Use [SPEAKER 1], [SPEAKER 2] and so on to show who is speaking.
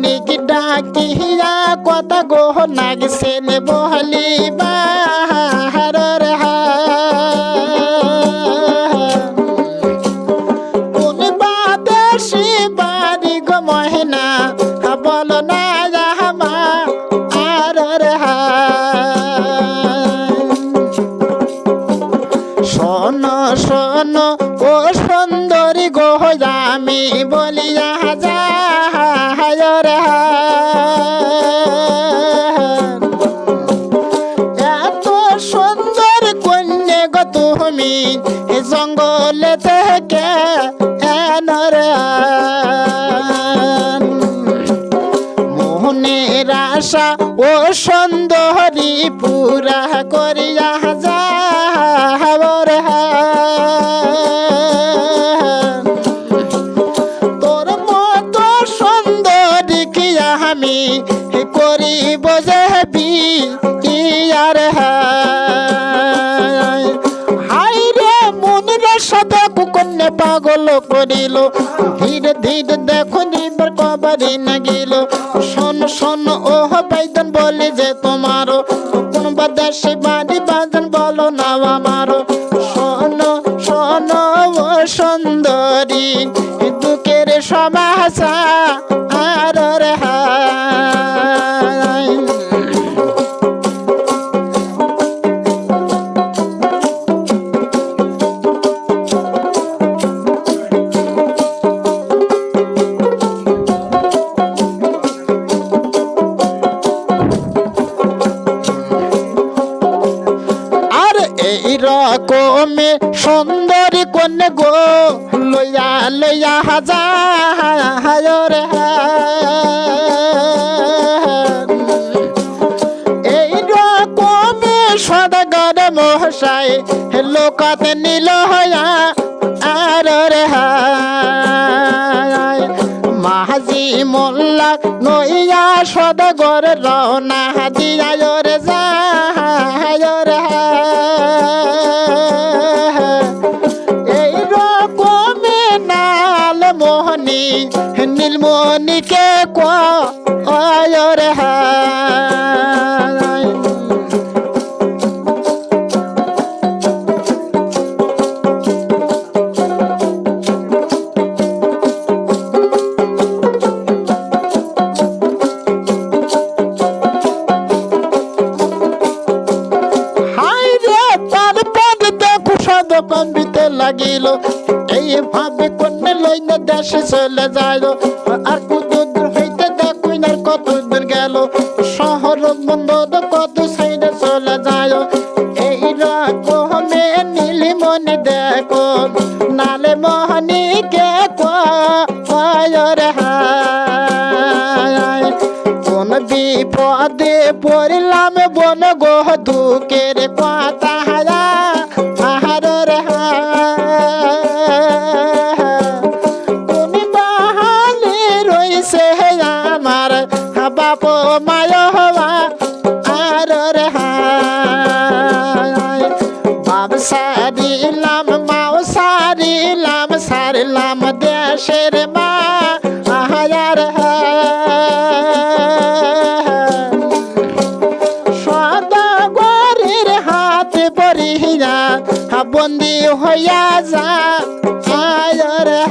[SPEAKER 1] সৈনিক ডাকিয়া কথা গো নাগছেন বহলি বাহারর কোন বাদেশি বাড়ি গো ও সুন্দরী গো আমি বলিয়া জঙ্গলে থেকে মোহনের আশা ও সুন্দরী পুরা করিয়া পাগল করিল। ধীরে ধীরে দেখো নিবার কবারি না গেল শোন শোন ও বাইদন বলে যে তোমারও। কোন দেশে বাড়ি বাদন বলো না আমারও। শোন শোন, ও সুন্দরী, দুঃখের সমাসা। এই রকমে সুন্দরী কন্যা গো, লইয়া লইয়া হাজার এই রকমে সদাগর মহাশয়, লোকাতে নিল হয়া আর রে। মাহাজি মোল্লা নইয়া সদাগর রওনা দিয়া রে যায়। রে এই রকমে নাল মোহনী নীলমণিকে কয় রে হায় কম্বিতে লাগিল। এইভাবে কন্যা লইনে দেশে চলে যায় আর কত দূর হইতে দেখুই না কত দূর গেল। শহর বন্দর কত সাইডে চলে যায় এই রকমে নীলিমণি দেখো, নালে মোহনী কে কয় রে হায়। কোন বিপদে পড়লাম বন গো দুঃখের কথা বাপো মায় হওয়া আর রে হায়। বাপ সারিলাম, মাও সারিলাম সারিলাম দেশের মা। আহার সদাগরের হাত পরিয়া বন্দি হইয়া যা, আয় রে